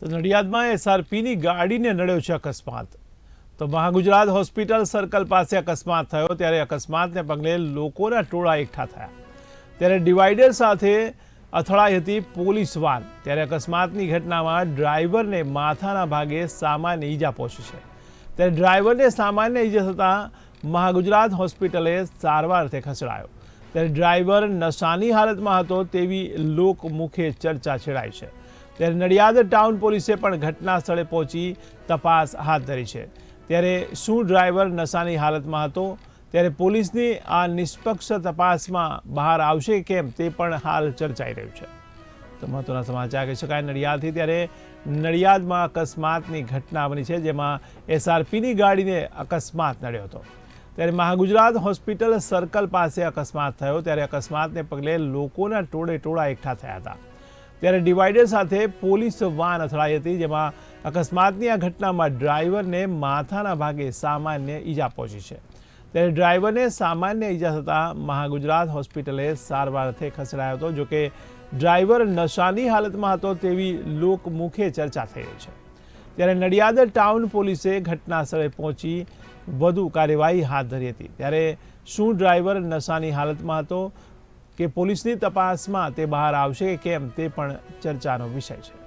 તો નડિયાદમાં એસઆરપીની ગાડીને નડ્યો છે અકસ્માત. તો મહાગુજરાત હોસ્પિટલ સર્કલ પાસે અકસ્માત થયો, ત્યારે અકસ્માતને પગલે લોકોના ટોળા એકઠા થયા. ત્યારે ડિવાઈડર સાથે અથડાઈ હતી પોલીસ વાન. ત્યારે અકસ્માતની ઘટનામાં ડ્રાઈવરને માથાના ભાગે સામાન્ય ઈજા પહોંચી છે. ત્યારે ડ્રાઈવરને સામાન્ય ઈજા થતાં મહાગુજરાત હોસ્પિટલે સારવારથી ખસેડાયો. ત્યારે ડ્રાઈવર નશાની હાલતમાં હતો તેવી લોકમુખે ચર્ચા છેડાઈ છે. ત્યારે નડિયાદ ટાઉન પોલીસે પણ ઘટના સ્થળે પહોંચી તપાસ હાથ ધરી છે. ત્યારે શું ડ્રાઈવર નશાની હાલતમાં હતો? ત્યારે પોલીસની આ નિષ્પક્ષ તપાસમાં બહાર આવશે કેમ તે પણ હાલ ચર્ચાઈ રહ્યું છે. તો મહત્વના સમાચાર કહી શકાય, નડિયાદથી ત્યારે નડિયાદમાં અકસ્માતની ઘટના બની છે, જેમાં એસઆરપીની ગાડીને અકસ્માત નડ્યો હતો. ત્યારે મહાગુજરાત હોસ્પિટલ સર્કલ પાસે અકસ્માત થયો, ત્યારે અકસ્માતને પગલે લોકોના ટોળે ટોળા એકઠા થયા હતા. ત્યારે ડિવાઈડર સાથે પોલીસ વાન અથડાઈ હતી, જેમાં અકસ્માતની આ ઘટનામાં ડ્રાઈવરને માથાના ભાગે સામાન્ય ઈજા પહોંચી છે. ત્યારે ડ્રાઈવરને સામાન્ય ઈજા થતાં મહાગુજરાત હોસ્પિટલે સારવાર અર્થે ખસેડાયો હતો, જોકે ડ્રાઈવર નશાની હાલતમાં હતો તેવી લોકમુખે ચર્ચા થઈ છે. ત્યારે નડિયાદ ટાઉન પોલીસે ઘટના સ્થળે પહોંચી વધુ કાર્યવાહી હાથ ધરી હતી. ત્યારે શું ડ્રાઈવર નશાની હાલતમાં હતો કે પોલીસની તપાસમાં તે બહાર આવશે કે કેમ તે પણ ચર્ચાનો વિષય છે.